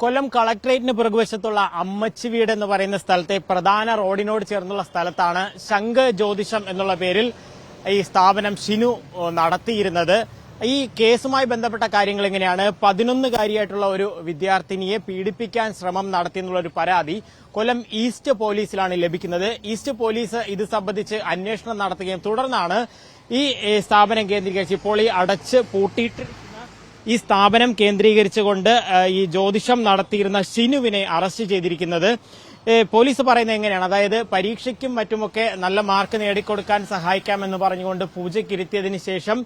കൊല്ലം കളക്ടറേറ്റിന് പിറകുവശത്തുള്ള അമ്മച്ചി വീട് എന്ന് പറയുന്ന സ്ഥലത്തെ പ്രധാന റോഡിനോട് ചേർന്നുള്ള സ്ഥലത്താണ് ശംഖ് ജ്യോതിഷം എന്നുള്ള പേരിൽ ഈ സ്ഥാപനം ഷിനു നടത്തിയിരുന്നത്. ഈ കേസുമായി ബന്ധപ്പെട്ട കാര്യങ്ങൾ എങ്ങനെയാണ്? പതിനൊന്നുകാരിയായിട്ടുള്ള ഒരു വിദ്യാർത്ഥിനിയെ പീഡിപ്പിക്കാൻ ശ്രമം നടത്തിയെന്നുള്ള ഒരു പരാതി കൊല്ലം ഈസ്റ്റ് പോലീസിലാണ് ലഭിക്കുന്നത്. ഈസ്റ്റ് പോലീസ് ഇത് സംബന്ധിച്ച് അന്വേഷണം നടത്തുകയും തുടർന്നാണ് ഈ സ്ഥാപനം കേന്ദ്രീകരിച്ച് ഇപ്പോൾ ഈ അടച്ച് പൂട്ടിയിട്ട് ഈ സ്ഥാപനം കേന്ദ്രീകരിച്ചുകൊണ്ട് ഈ ജ്യോതിഷം നടത്തിയിരുന്ന ഷിനുവിനെ അറസ്റ്റ് ചെയ്തിരിക്കുന്നത്. പോലീസ് പറയുന്നത് എങ്ങനെയാണ്? അതായത് പരീക്ഷയ്ക്കും മറ്റുമൊക്കെ നല്ല മാർക്ക് നേടിക്കൊടുക്കാൻ സഹായിക്കാമെന്ന് പറഞ്ഞുകൊണ്ട് പൂജയ്ക്കിരുത്തിയതിനു ശേഷം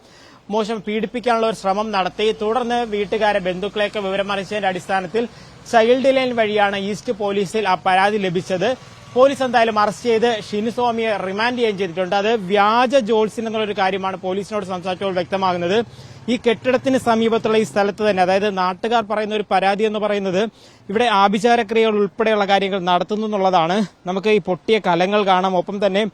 മോശം പീഡിപ്പിക്കാനുള്ള ഒരു ശ്രമം നടത്തി. തുടർന്ന് വീട്ടുകാരെ ബന്ധുക്കളെയൊക്കെ വിവരമറിച്ചതിന്റെ അടിസ്ഥാനത്തിൽ ചൈൽഡ് ലൈൻ വഴിയാണ് ഈസ്റ്റ് പോലീസിൽ ആ പരാതി ലഭിച്ചത്. പോലീസ് എന്തായാലും അറസ്റ്റ് ചെയ്ത് ഷിനുസ്വാമിയെ റിമാൻഡ് ചെയ്യുകയും ചെയ്തിട്ടുണ്ട്. അത് വ്യാജ ജോൾസിൻ എന്നുള്ളൊരു കാര്യമാണ് പോലീസിനോട് സംസാരിച്ചപ്പോൾ വ്യക്തമാകുന്നത്. ഈ കെട്ടിടത്തിന് സമീപത്തുള്ള ഈ സ്ഥലത്ത് തന്നെ അതായത് നാട്ടുകാർ പറയുന്ന ഒരു പരാതി എന്ന് പറയുന്നത് ഇവിടെ ആഭിചാരക്രിയകൾ ഉൾപ്പെടെയുള്ള കാര്യങ്ങൾ നടത്തുന്നു എന്നുള്ളതാണ്. നമുക്ക് ഈ പൊട്ടിയ കലങ്ങൾ കാണാം. ഒപ്പം തന്നെ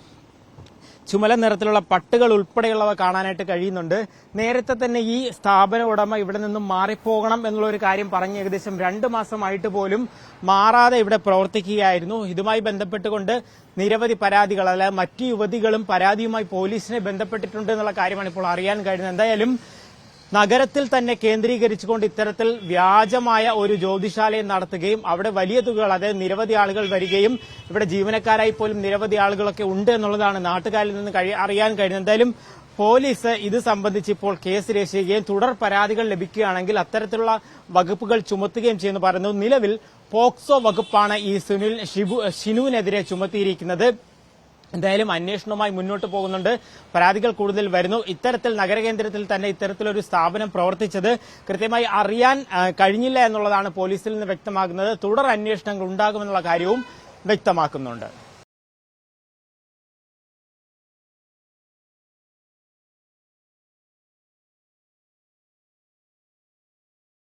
ചുമല നിറത്തിലുള്ള പട്ടുകൾ ഉൾപ്പെടെയുള്ളവ കാണാനായിട്ട് കഴിയുന്നുണ്ട്. നേരത്തെ തന്നെ ഈ സ്ഥാപന ഉടമ ഇവിടെ നിന്നും മാറിപ്പോകണം എന്നുള്ള ഒരു കാര്യം പറഞ്ഞ് ഏകദേശം രണ്ട് മാസമായിട്ട് പോലും മാറാതെ ഇവിടെ പ്രവർത്തിക്കുകയായിരുന്നു. ഇതുമായി ബന്ധപ്പെട്ടുകൊണ്ട് നിരവധി പരാതികൾ അല്ലാതെ മറ്റു യുവതികളും പരാതിയുമായി പോലീസിനെ ബന്ധപ്പെട്ടിട്ടുണ്ട് എന്നുള്ള കാര്യമാണ് ഇപ്പോൾ അറിയാൻ കഴിയുന്നത്. എന്തായാലും നഗരത്തിൽ തന്നെ കേന്ദ്രീകരിച്ചുകൊണ്ട് ഇത്തരത്തിൽ വ്യാജമായ ഒരു ജ്യോതിശാലയം നടത്തുകയും അവിടെ വലിയ തുകകൾ അതായത് നിരവധി ആളുകൾ വരികയും ഇവിടെ ജീവനക്കാരായി പോലും നിരവധി ആളുകളൊക്കെ ഉണ്ട് എന്നുള്ളതാണ് നാട്ടുകാരിൽ നിന്ന് അറിയാൻ കഴിയുന്നത്. എന്തായാലും പോലീസ് ഇത് സംബന്ധിച്ച് ഇപ്പോൾ കേസ് രക്ഷിക്കുകയും തുടർ പരാതികൾ ലഭിക്കുകയാണെങ്കിൽ അത്തരത്തിലുള്ള വകുപ്പുകൾ ചുമത്തുകയും ചെയ്യുന്നു പറയുന്നു. നിലവിൽ പോക്സോ വകുപ്പാണ് ഈ സുനിൽ ഷിബു ഷിനുവിനെതിരെ ചുമത്തിയിരിക്കുന്നത്. എന്തായാലും അന്വേഷണവുമായി മുന്നോട്ട് പോകുന്നുണ്ട്. പരാതികൾ കൂടുതൽ വരുന്നു. ഇത്തരത്തിൽ നഗരകേന്ദ്രത്തിൽ തന്നെ ഇത്തരത്തിലൊരു സ്ഥാപനം പ്രവർത്തിച്ചത് കൃത്യമായി അറിയാൻ കഴിഞ്ഞില്ല എന്നുള്ളതാണ് പോലീസിൽ നിന്ന് വ്യക്തമാകുന്നത്. തുടർ അന്വേഷണങ്ങൾ ഉണ്ടാകുമെന്നുള്ള കാര്യവും വ്യക്തമാക്കുന്നുണ്ട്.